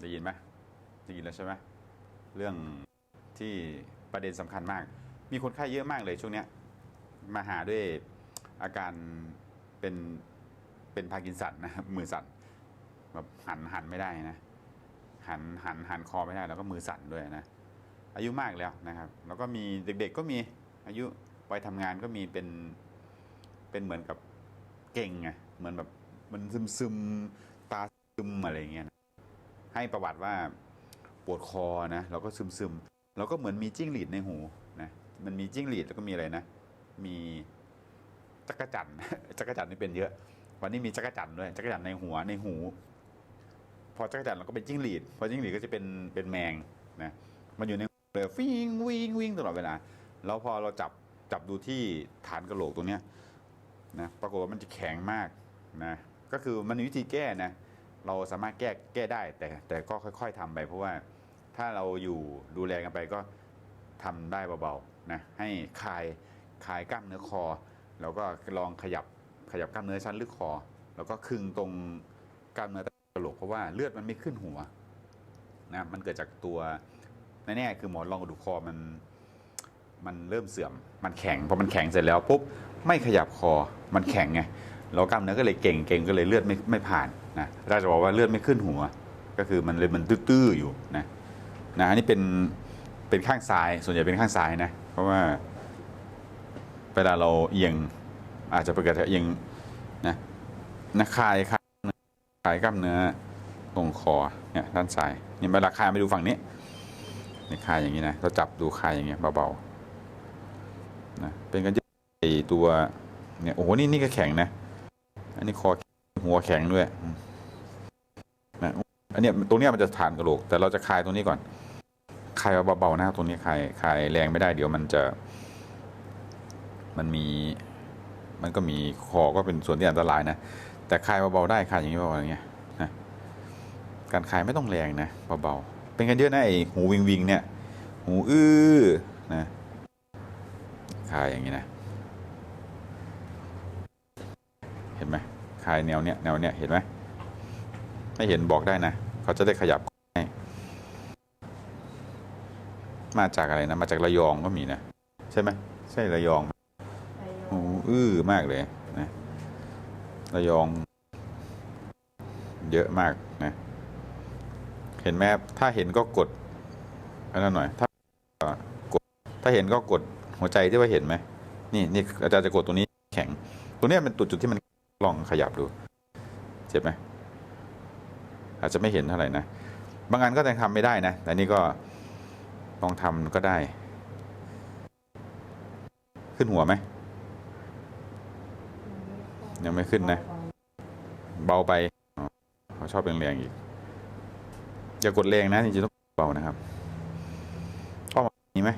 ได้ยินไหมได้ยินแล้วใช่ไหมเรื่องที่ประเด็นสำคัญมาก มีคนไข้เยอะมากเลยช่วงเนี้ยมาหาด้วยอาการเป็นเป็นพากินสันนะครับมือสั่นแบบหันหันไม่ได้นะหันหันหันคอไม่ได้แล้วก็มือสั่นด้วยนะอายุมากแล้วนะครับ แล้วก็มีเด็ก ๆก็มีอายุวัยทำงานก็มีเป็นเป็นเหมือนกับเก่งไงเหมือนแบบมันซึมซึมๆตาซึมอะไรอย่างเงี้ยนะ ให้ประวัติว่าปวดคอนะแล้วก็ซึมซึมๆแล้วก็เหมือนมีจิ้งหรีดในหูนะมันมีจิ้งหรีดแล้วก็มีอะไรนะ มีจักรจันจักรจันนี่เป็นเยอะ วันนี้มีจักรจันด้วยจักรจันในหัวในหู พอจักรจันเราก็เป็นจิ้งหรีดพอจิ้งหรีดก็จะเป็นเป็นแมงนะมันอยู่ในเลยฟิงวิ่งวิ่งตลอดเวลาแล้วพอเราจับจับดูที่ฐานกระโหลกตรงเนี้ยนะปรากฏว่ามันจะแข็งมากนะก็คือมันมีวิธีแก้นะ เราสามารถแก้แก้ได้ แต่แต่ก็ค่อย ๆทำไป เพราะว่าถ้าเราอยู่ดูแลกันไปก็ทำได้เบาๆนะให้คลายคลายกล้ามเนื้อคอ แล้วก็ลองขยับขยับกล้ามเนื้อชั้นลึกคอ แล้วก็คึงตรงกล้ามเนื้อกระโหลกเพราะว่าเลือดมันไม่ขึ้นหัวนะมันเกิดจากตัวแน่ๆคือหมอนรองกระดูกคอมันมันเริ่มเสื่อม มันแข็งพอมันแข็งเสร็จแล้วปุ๊บไม่ขยับคอมันแข็งไง แล้วกล้ามเนื้อก็เลยเก่งเก่งก็เลยเลือดไม่ไม่ผ่านนะเราจะบอกว่าเลือดไม่ขึ้นหัว ก็คือมันเลยมันตื้อๆอยู่นะนะอันนี้เป็นเป็นข้างซ้ายส่วนใหญ่เป็นข้างซ้ายนะเพราะว่าเวลาเราเอียงอาจจะไปกระเอียงนะนะคายคายคายกล้ามเนื้อตรงคอเนี่ยด้านซ้ายนี่เวลาคายไปดูฝั่งนี้นี่คายอย่างนี้นะเราจับดูคายอย่างเงี้ยเบาๆนะเป็นกันยอะตัวเนี่ยโอ้โหนี่นี่ก็แข็งนะ อันนี้คอหัวแข็งด้วยนะอันนี้ตรงนี้มันจะฐานกระโหลก แต่เราจะคลายตรงนี้ก่อนคลายเบาๆนะตรงนี้คลายคลายแรงไม่ได้เดี๋ยวมันจะ มันมี มันก็มีคอก็เป็นส่วนที่อันตรายนะแต่คลายเบาๆได้คลายอย่างนี้เบาๆอย่างเงี้ยนะการคลายไม่ต้องแรงนะเบาๆเป็นกันเยอะนะไอหูวิงวิงเนี่ย หูอื้อนะคลายอย่างนี้นะ เห็นไหมคลายแนวเนี้ยแนวเนี้ยเห็นไหมไม่เห็นบอกได้นะ เขาจะได้ขยับให้มาจากอะไรนะ มาจากระยองก็มีนะ ใช่ไหมใช่ระยองไหมโอ้อื้อมากเลยนะระยอง เยอะมากนะ เห็นไหมครับถ้าเห็นก็กดอันนั้นหน่อยถ้ากดถ้าเห็นก็กดหัวใจที่ว่าเห็นไหมนี่นี่อาจารย์จะกดตรงนี้แข็งตรงเนี้ยเป็นจุดจุดที่มัน ลองขยับดู เจ็บไหมอาจจะไม่เห็นเท่าไหร่นะ บางอันก็ยังทำไม่ได้นะ แต่นี่ก็ลองทำก็ได้ ขึ้นหัวไหม ยังไม่ขึ้นนะ เบาไปเขาชอบแรงๆอีก อย่ากดแรงนะจริงๆต้องเบานะครับเข้ามานี้ไหม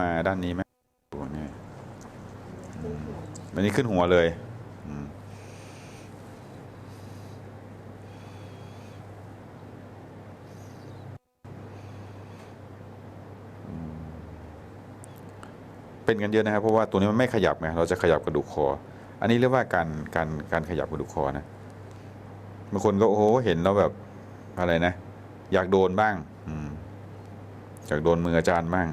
มาด้านนี้ไหมตัวนี้อืมอันนี้ขึ้นหัวเลยอืมอืม เป็นกันเยอะนะครับเพราะว่าตัวนี้มันไม่ขยับไงเราจะขยับกระดูกคอ อันนี้เรียกว่าการการการขยับกระดูกคอนะบางคนก็โอ้โหเห็นแล้วแบบอะไรนะ อยากโดนบ้างอืมอยากโดนมืออาจารย์บ้าง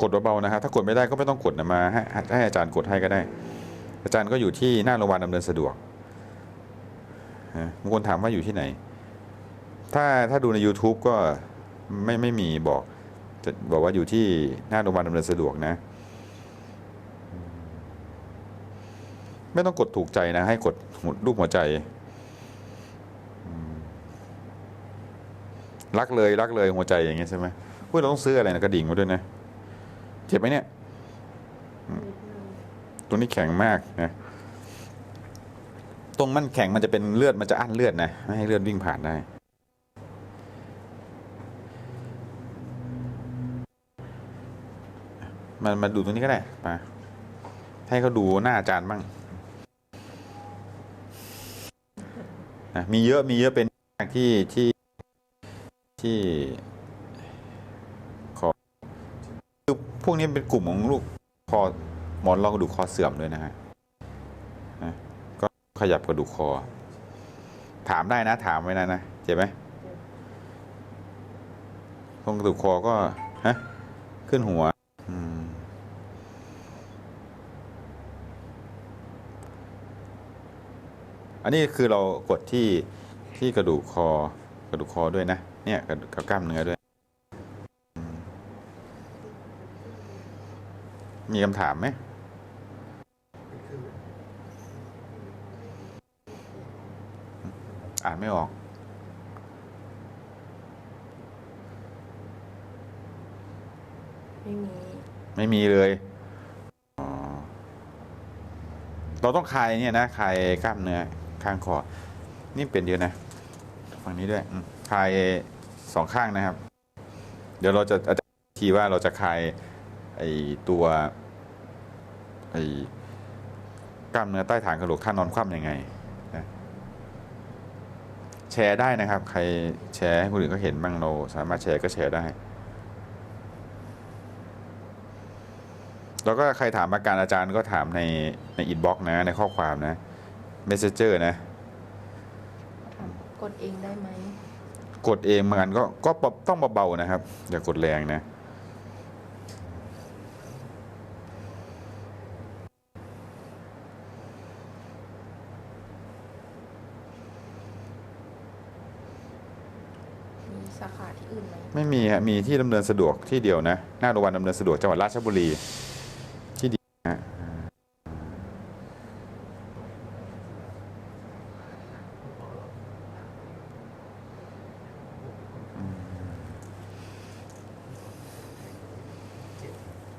กดเบาๆนะฮะถ้ากดไม่ได้ก็ไม่ต้องกดนะมาให้ให้อาจารย์กดให้ก็ได้ อาจารย์ก็อยู่ที่หน้าโรงพยาบาลดำเนินสะดวกบางคนถามว่าอยู่ที่ไหน ถ้าถ้าดูใน YouTube ก็ไม่ไม่มีบอก จะบอกว่าอยู่ที่หน้าโรงพยาบาลดำเนินสะดวกนะ ไม่ต้องกดถูกใจนะ ให้กดหัวรูปหัวใจ รักเลยรักเลยหัวใจอย่างเงี้ยใช่ไหมพูดเราต้องซื้ออะไรนะกระดิ่งมาด้วยนะ เจ็บไหมเนี่ย ตัวนี้แข็งมากนะตรงมันแข็งมันจะเป็นเลือดมันจะอั้นเลือดนะ ไม่ให้เลือดวิ่งผ่านได้ มามาดูตรงนี้ก็ได้มาให้เขาดูหน้าอาจารย์บ้างนะมีเยอะมีเยอะเป็นที่ที่ที่คอคือพวกนี้เป็นกลุ่มของลูกคอหมอนรองกระดูกคอเสื่อมด้วยนะฮะขยับกระดูกคอ ถามได้นะ ถามไว้นะนะเจ็บไหมตรงกระดูกคอก็ฮะขึ้นหัวอืม อันนี้คือเรากดที่ที่กระดูกคอ กระดูกคอด้วยนะเนี่ยกระดูกกับกล้ามเนื้อด้วยอืมมีคำถามไหมอ่านไม่ออกไม่มีไม่มีเลยอ๋อเราต้องคลายเนี่ยนะคลายกล้ามเนื้อ ข้างคอ นี่เป็นเยอะนะ ฝั่งนี้ด้วยคลายสองข้างนะครับ เดี๋ยวเราจะอาจารย์ทีว่าเราจะคลายไอตัวไอกล้ามเนื้อใต้ฐานกระโหลกท่านอนคว่ำยังไงแชร์ได้นะครับ ใครแชร์ให้คนอื่นก็เห็นบ้างเราสามารถแชร์ก็แชร์ได้ แล้วก็ใครถามอาการอาจารย์ก็ถามในในอินบ็อกซ์นะในข้อความนะ Messenger นะ กดเองได้ไหม กดเองเหมือนกันก็ก็ปรับต้องเบาๆนะครับ อย่ากดแรงนะ มีสาขาที่อื่นไหม ไม่มีฮะมีที่ดำเนินสะดวกที่เดียวนะ หน้าโรงพยาบาลดำเนินสะดวกจังหวัดราชบุรี ที่เดียวนะ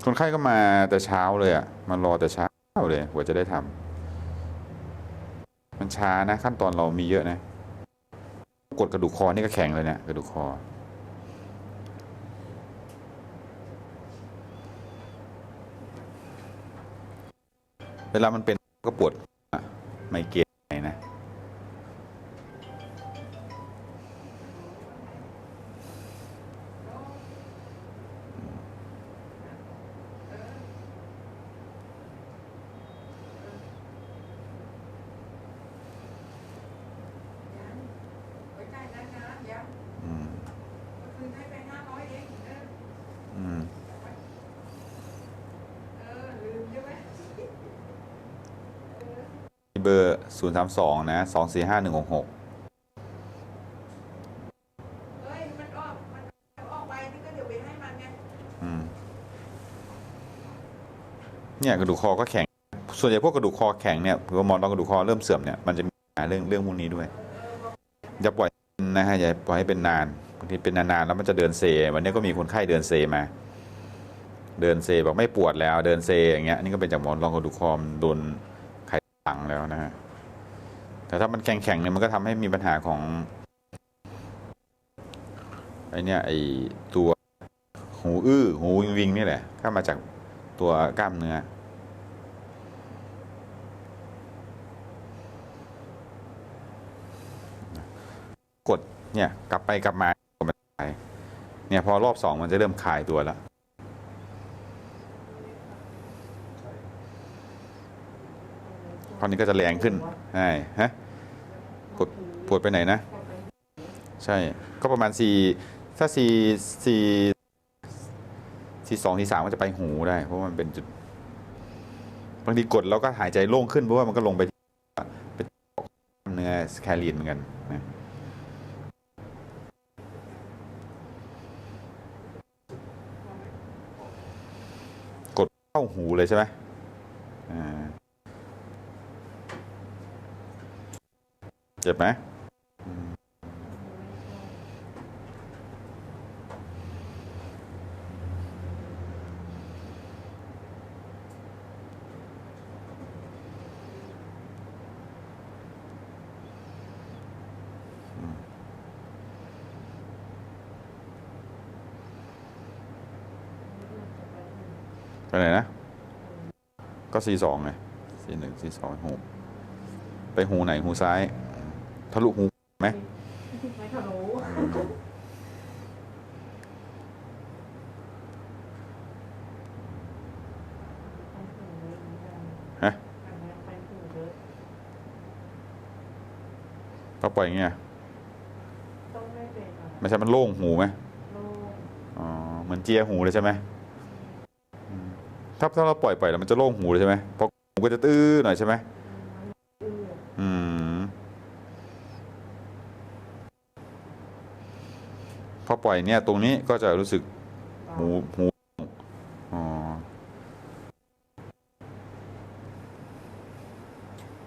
คน ไข้ก็มาแต่เช้าเลยอะมารอแต่เช้าเลยกว่าจะได้ทำมันช้านะ ขั้นตอนเรามีเยอะนะ กดกระดูกคอนี่ก็แข็งเลยเนี่ยกระดูกคอเวลามันเป็นก็ปวดไมเกรนไงนะ ไว้ใจได้นะเดี๋ยว อืม คืนให้ไปห้าร้อยเองเออ อืม เออ ลืมใช่ไหม มี เบอร์ 0 3 2 นะ 2 4 5 1 6 6เฮ้ยมันออกมันออกไปนี่ก็เดี๋ยวไปให้มันไงอืมเนี่ยกระดูกคอก็แข็ง ส่วนใหญ่พวกกระดูกคอแข็งเนี่ยหรือว่ามอนรองกระดูกคอเริ่มเสื่อมเนี่ยมันจะมีเรื่องเรื่องพวกนี้ด้วยอย่าปล่อยนะฮะอย่าปล่อยให้เป็นนานบางทีเป็นนานๆแล้วมันจะเดินเซ วันนี้ก็มีคนไข้เดินเซมา เดินเซบอกไม่ปวดแล้ว เดินเซอย่างเงี้ยนี่ก็เป็นจากหมอนรองกระดูกคอมโดนังแล้วนะฮะแต่ถ้ามันแข็งๆเนี่ยมันก็ทำให้มีปัญหาของไอเนี่ยไอตัวหูอื้อหูวิงวิงนี่แหละก็มาจากตัวกล้ามเนื้อกดเนี่ยกลับไปกลับมาเนี่ยพอรอบสองมันจะเริ่มคลายตัวแล้วคราวนี้ก็จะแรงขึ้นใช่ฮะปวดปวดไปไหนนะ ใช่ ก็ประมาณสี่ถ้าสี่สี่สี่สองสี่สามมันจะไปหูได้ เพราะมันเป็นจุดบางทีกดแล้วก็หายใจโล่งขึ้นเพราะว่ามันก็ลงไปเป็นเนื้อสแคลีนเหมือนกันนะกดเข้าหูเลยใช่ไหมอ่าเจ็บไหมไปไหนนะ ก็ซีสองไงซีหนึ่งซีสองหู ไปหูไหนหูซ้าย ทะลุหูไหมไม่ทะลุฮะพอปล่อยอย่างเงี้ยไม่เป็นใช่มันโล่งหูไหมอ๋อเหมือนเจียหูเลยใช่ไหมอืมถ้าถ้าเราปล่อยไปแล้วมันจะโล่งหูเลยใช่ไหมเพราะหูก็จะตื้อหน่อยใช่ไหม เอื้อ อืมพอ ปล่อยเนี่ยตรงนี้ก็จะรู้สึกหูหูอ๋อ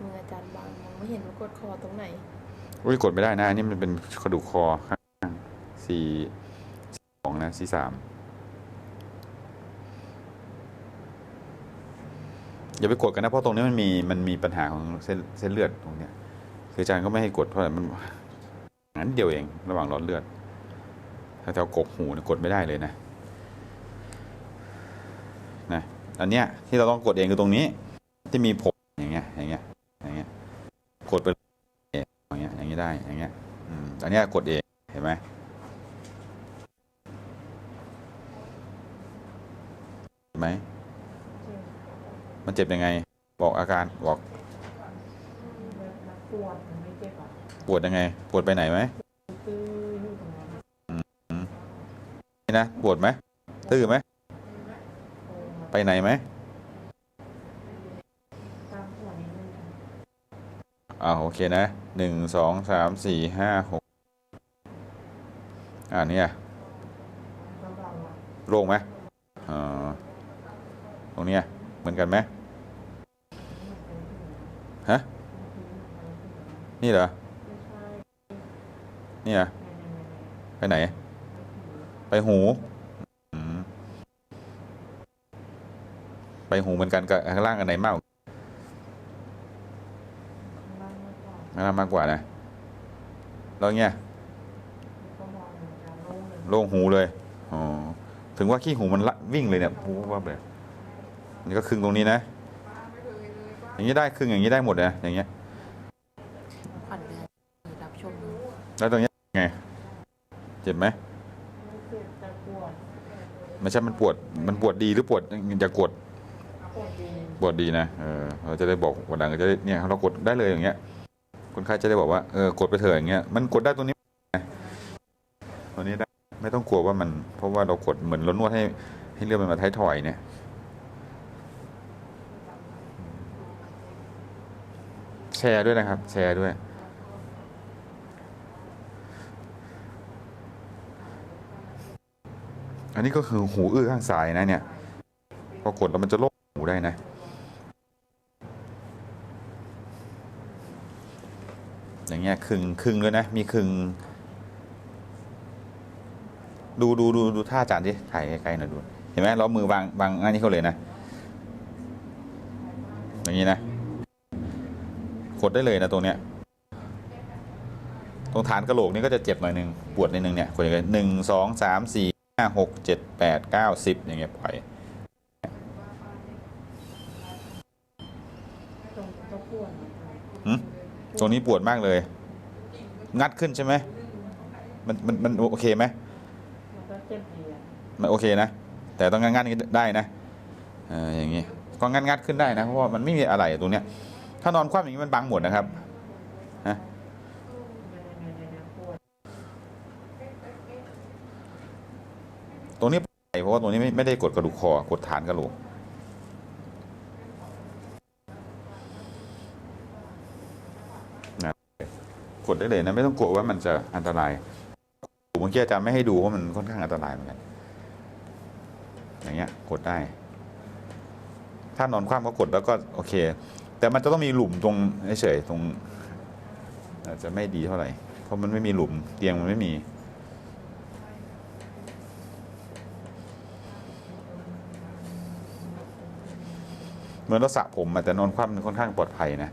มืออาจารย์บางมองไม่เห็นว่ากดคอตรงไหนอุ้ยกดไม่ได้นะอันนี้มันเป็นกระดูกคอข้างสี่สองนะสี่สามอย่าไปกดกันนะเพราะตรงนี้มันมีมันมีปัญหาของเส้นเส้นเลือดตรงเนี้ยคืออาจารย์ก็ไม่ให้กดเพราะมันงั้นเดียวเองระหว่างหลอดเลือด ถ้าแถวกกหูเนี่ยกดไม่ได้เลยนะนะอันเนี้ยที่เราต้องกดเองคือตรงนี้ ที่มีผมอย่างเงี้ยอย่างเงี้ยอย่างเงี้ยกดไปอย่างเงี้ยอย่างเงี้ยได้อย่างเงี้ยอืมอันเนี้ยกดเองเห็นไหมเห็นไหมมันเจ็บยังไง บอกอาการบอกมันปวดมันไม่เจ็บอะปวดยังไง ปวดไปไหนไหม นะปวดไหมตื้อไหม ไปไหนไหมอ่าโอเคนะหนึ่งสองสามสี่ห้าหกอ่าเนี่ยเบาๆอะโล่งไหมอ่าตรงเนี้ยเหมือนกันไหมฮะ นี่เหรอ นี่อในในในไปไหน ไปหูอืมไปหูเหมือนกันกับข้างล่างอันไหนมากกว่าข้างล่างมากกว่าข้างล่างมากกว่านะแล้วเงี้ยก็มองเหมือนกันโล่งเลยโล่งหูเลยอ๋อถึงว่าขี้หูมันละวิ่งเลยเนี่ยหูว่าแบบนี่ก็ครึ่งตรงนี้นะ อย่างนี้ได้ครึ่งอย่างนี้ได้หมดนะอย่างเงี้ยขวัญเดือนรับชมแล้วตรงเนี้ยไง เจ็บไหมไม่เจ็บแต่ปวด ไม่ใช่มันปวดมันปวดดีหรือปวดอย่ากดปวดดีปวดดีนะเออเราจะได้บอกวันหลังจะได้เนี่ยเรากดได้เลยอย่างเงี้ยคนไข้จะได้บอกว่าเออกดไปเถอะอย่างเงี้ยมันกดได้ตรงนี้ตัวนี้ได้ไม่ต้องกลัวว่ามัน เพราะว่าเรากดเหมือนเรานวดให้ให้เลือดมันมาท้ายถอยเนี่ยแชร์ด้วยนะครับ แชร์ด้วย อันนี้ก็คือหูอื้อข้างซ้ายนะเนี่ยพอกดแล้วมันจะโล่งหูได้นะ อย่างเงี้ยครึ่งครึ่งด้วยนะ มีครึ่งดูดูดูดูท่าจารย์ดิถ่ายไกลๆหน่อยดู เห็นไหมเรามือวางวางอันนี้เขาเลยนะ อย่างนี้นะ กดได้เลยนะตรงเนี้ยตรงฐานกระโหลกนี่ก็จะเจ็บหน่อยหนึ่งปวดนิดนึงเนี่ยกดอย่างเงี้ยหนึ่งสองสามสี่ ห้าหกเจ็ดแปดเก้าสิบอย่างเงี้ยปล่อยตรงก็ปวดหืมตรงนี้ปวดมากเลย งัดขึ้นใช่ไหมมันมันมันโอเคไหมมันโอเคนะ แต่ต้องงัดงัดได้นะอออย่างงี้ก็งัดงัดขึ้นได้นะเพราะว่ามันไม่มีอะไรตรงเนี้ยถ้านอนคว่ำอย่างนี้มันบังหมดนะครับในในในในปวด ต ราะว่าตรงนี้ไม่ไม่ได้กดกระดูกคอกดฐานกระโหลกนะกดได้เลยนะไม่ต้องกลัวว่ามันจะอันตรายเมื่อกี้อาจารย์ไม่ให้ดูเพราะมันค่อนข้างอันตรายเหมือนกันอย่างเงี้ยกดได้ ถ้านอนคว่ำก็กดแล้วก็โอเค แต่มันจะต้องมีหลุมตรงเฉยตรงอาจจะไม่ดีเท่าไหร่เพราะมันไม่มีหลุมเตียงมันไม่มี เหมือนเราสระผมแต่นอนคว่ำค่อนข้างปลอดภัยนะ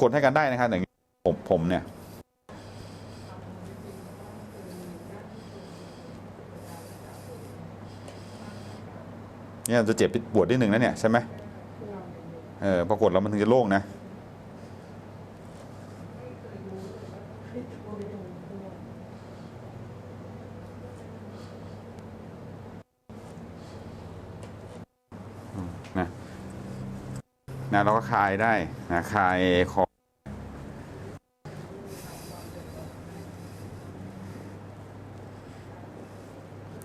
กดให้กันได้นะครับอย่างผมผมเนี่ยเนี่ยจะเจ็บปวดนิดหนึ่งนะเนี่ยใช่ไหมเออพอกดแล้วมันถึงจะโล่งนะ เราก็คายได้นะคายคอ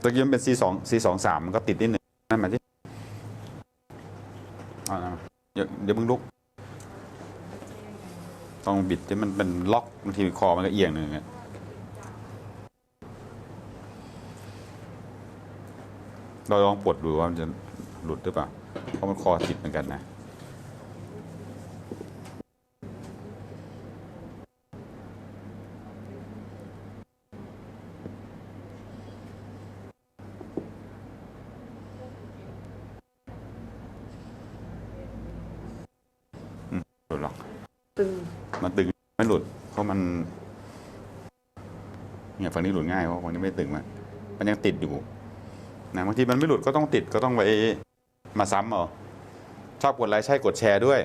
ตะกี้มันเป็น C2 C23 มันก็ติดนิดหนึ่งนั่นหมายที่เดี๋ยวเดี๋ยวมึงลุก ต้องบิดที่มันเป็นล็อกบางทีคอมันก็เอียงหนึ่งเเราลองปลดดูว่ามันจะหลุดหรือเปล่า เพราะมันคอติดเหมือนกันนะ ตึง มันตึงไม่หลุด เพราะมันเนี่ยฝั่งนี้หลุดง่ายเพราะฝั่งนี้ไม่ตึงมันมันยังติดอยู่นะบางทีมันไม่หลุดก็ต้องติดก็ต้องไปมาซ้ำเอาชอบกดไลค์ใช่กดแชร์ด้วย